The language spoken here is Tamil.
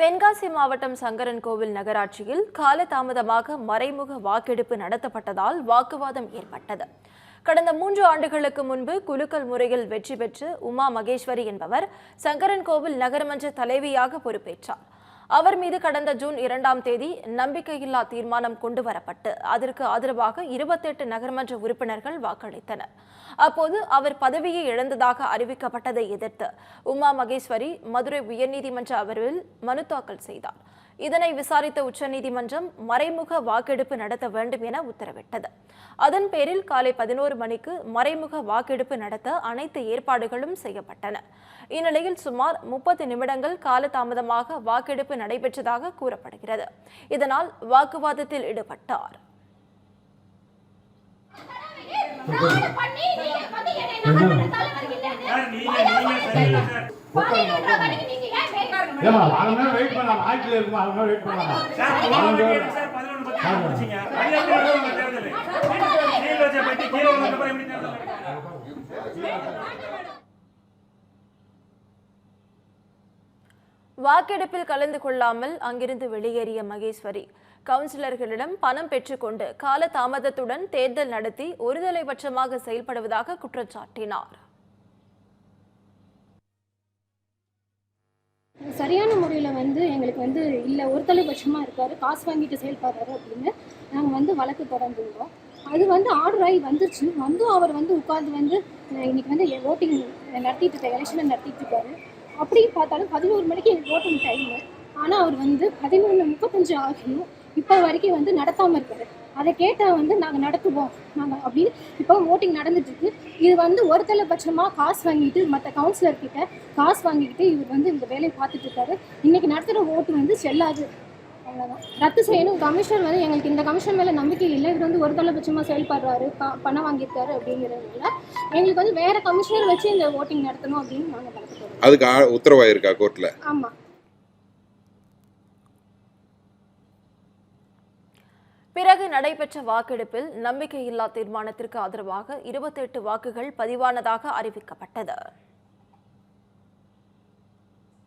தென்காசி மாவட்டம் சங்கரன் கோவில் நகராட்சியில் காலதாமதமாக மறைமுக வாக்கெடுப்பு நடத்தப்பட்டதால் வாக்குவாதம் ஏற்பட்டது. கடந்த மூன்று ஆண்டுகளுக்கு முன்பு குலுக்கல் முறையில் வெற்றி பெற்று உமா மகேஸ்வரி என்பவர் சங்கரன் கோவில் நகரமன்ற தலைவியாக பொறுப்பேற்றார். அவர் மீது கடந்த ஜூன் இரண்டாம் தேதி நம்பிக்கையில்லா தீர்மானம் கொண்டு வரப்பட்டு அதற்கு ஆதரவாக இருபத்தெட்டு நகர்மன்ற உறுப்பினர்கள் வாக்களித்தனர். அப்போது அவர் பதவியை இழந்ததாக அறிவிக்கப்பட்டதை எதிர்த்து உமா மகேஸ்வரி மதுரை உயர்நீதிமன்ற அமர்வில் மனு தாக்கல் செய்தார். இதனை விசாரித்த உச்சநீதிமன்றம் மறைமுக வாக்கெடுப்பு நடத்த வேண்டும் என உத்தரவிட்டது. அதன் பேரில் காலை பதினோரு மணிக்கு மறைமுக வாக்கெடுப்பு நடத்த அனைத்து ஏற்பாடுகளும் செய்யப்பட்டன. இந்நிலையில் சுமார் முப்பது நிமிடங்கள் காலதாமதமாக வாக்கெடுப்பு நடைபெற்றதாக கூறப்படுகிறது. இதனால் வாக்குவாதத்தில் ஈடுபட்டார். நாடு வாக்கெடுப்பில் கலந்து கொள்ளாமல் அங்கிருந்து வெளியேறிய மகேஸ்வரி. கவுன்சிலர்களிடம் பணம் பெற்றுக்கொண்டு கால தாமதத்துடன் தேர்தல் நடத்தி ஒருதலைபட்சமாக செயல்படுவதாக குற்றச்சாட்டினார் சரியான முறையில் வந்து எங்களுக்கு வந்து இல்லை ஒரு தலைபட்சமாக இருக்காரு காசு வாங்கிட்டு செயல்படுறாரு அப்படின்னு நாங்கள் வந்து வழக்கு தொடர்ந்துருக்கோம் அது வந்து ஆர்டர் ஆகி வந்துச்சு வந்தும் அவர் வந்து உட்கார்ந்து வந்து இன்னைக்கு வந்து ஓட்டிங் நடத்திட்டு இருக்க எலெக்ஷனை நடத்திட்டு இருக்காரு. அப்படி பார்த்தாலும் பதினோரு மணிக்கு எனக்கு ஓட்டம் டைமு ஆனால் அவர் வந்து பதினொன்று முப்பத்தஞ்சு ஆகியும் இப்போ வரைக்கும் வந்து நடத்தாமல் இருக்காரு. அதை கேட்டால் வந்து நாங்கள் நடத்துவோம். நாங்கள் அப்படின்னு இப்போ ஓட்டிங் நடந்துட்டுருக்கு இது வந்து ஒரு தலைபட்சமாக காசு வாங்கிட்டு மற்ற கவுன்சிலர்கிட்ட காசு வாங்கிக்கிட்டு இவர் வந்து இந்த வேலையை பார்த்துட்டு இருக்காரு. இன்னைக்கு நடத்துகிற ஓட்டு வந்து செல்லாது. அவ்வளோதான் ரத்து செய்யணும். கமிஷனர் வந்து எங்களுக்கு இந்த கமிஷன் மேலே நம்பிக்கை இல்லை. இவர் வந்து ஒரு தலைபட்சமாக செயல்படுறாரு. ப பணம் வாங்கியிருக்காரு அப்படிங்கிறதுனால எங்களுக்கு வந்து வேற கமிஷனர் வச்சு இந்த ஓட்டிங் நடத்தணும் அப்படின்னு நாங்கள் நடத்துகிறோம் அதுக்கு உத்தரவாயிருக்கா கோர்ட்ல ஆமாம் பிறகு நடைபெற்ற வாக்கெடுப்பில் நம்பிக்கையில்லா தீர்மானத்திற்கு ஆதரவாக இருபத்தெட்டு வாக்குகள் பதிவானதாக அறிவிக்கப்பட்டது.